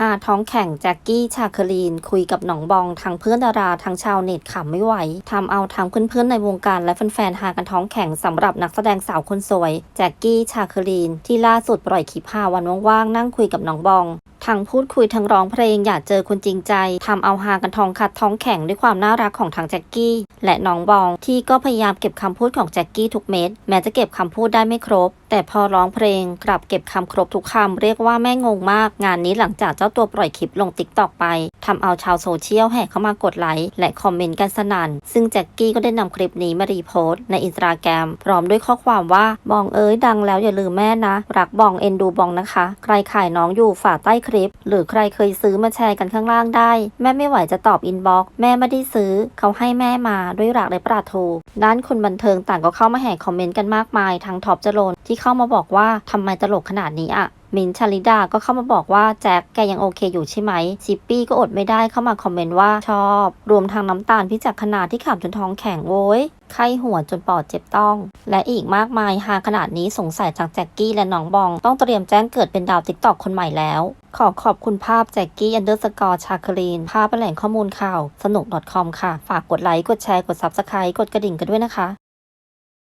หาท้องแข่งแจ็กกี้ชาคลีน คุยกับหนองบองทั้งเพื่อนดาราทั้งชาวเน็ตขำไม่ไหวทำเอาทั้งเพื่อนๆในวงการและแฟนๆหากันท้องแข่งสำหรับนักแสดงสาวคนสวยแจ็กกี้ชาคลีน ที่ล่าสุดปล่อยคลิปหาวันว่างๆนั่งคุยกับหนองบอง ทั้งพูดคุยทั้งร้องเพลงอยากเจอคนจริงใจทำเอาฮากันทองคัดท้องแข็งด้วยความน่ารักของทางแจ็คกี้ และน้องบองที่ก็พยายามเก็บคำพูดของแจ็คกี้ทุกเม็ดแม้จะเก็บคำพูดได้ไม่ครบ แต่พอร้องเพลงกลับเก็บคำครบทุกคำเรียกว่าแม่งงมาก งานนี้หลังจากเจ้าตัวปล่อยคลิปลงติ๊กตอกไปทำเอาชาวโซเชียลแห่เข้ามากดไลค์และคอมเมนต์กันสนั่นซึ่งแจ็คกี้ก็ได้นำคลิปนี้มารีโพสต์ในอินสตาแกรมพร้อมด้วยข้อความว่าบองเอ้ยดังแล้วอย่าลืมแม่นะรักบองเอ็นดูบองนะคะ ใครขายน้องอยู่ฝาใต้คลิป หรือใครเคยซื้อมาแชร์กันข้างล่างได้ แม่ไม่ไหวจะตอบอินบ็อกซ์แม่ไม่ได้ซื้อ เขาให้แม่มาด้วยรักและปรารถนาด้านคนบันเทิงต่างก็เข้ามาแห่คอมเมนต์กันมากมายทางท็อปจรนที่เข้ามาบอกว่าทำไมตลกขนาดนี้อะ มินชาลิดาก็เข้ามาบอกว่าแจ็คแกยังโอเคอยู่ใช่ไหมชิปปี้ก็อดไม่ได้เข้ามาคอมเมนต์ว่าชอบ รวมทางน้ำตาลพี่จักขนาดที่ขำจนท้องแข็งโว้ยไข้หัวจนปอดเจ็บต้อง และอีกมากมายหาขนาดนี้สงสัยจากแจ็คกี้และน้องบอง ต้องเตรียมแจ้งเกิดเป็นดาวติ๊กตอกคนใหม่แล้ว ขอขอบคุณภาพแจ็คกี้อันเดอร์สกอร์ชาคลีนภาพแหล่งข้อมูลข่าว สนุก .com ค่ะ ฝากกดไลค์ กดแชร์ กด Subscribe กดกระดิ่งกันด้วยนะคะ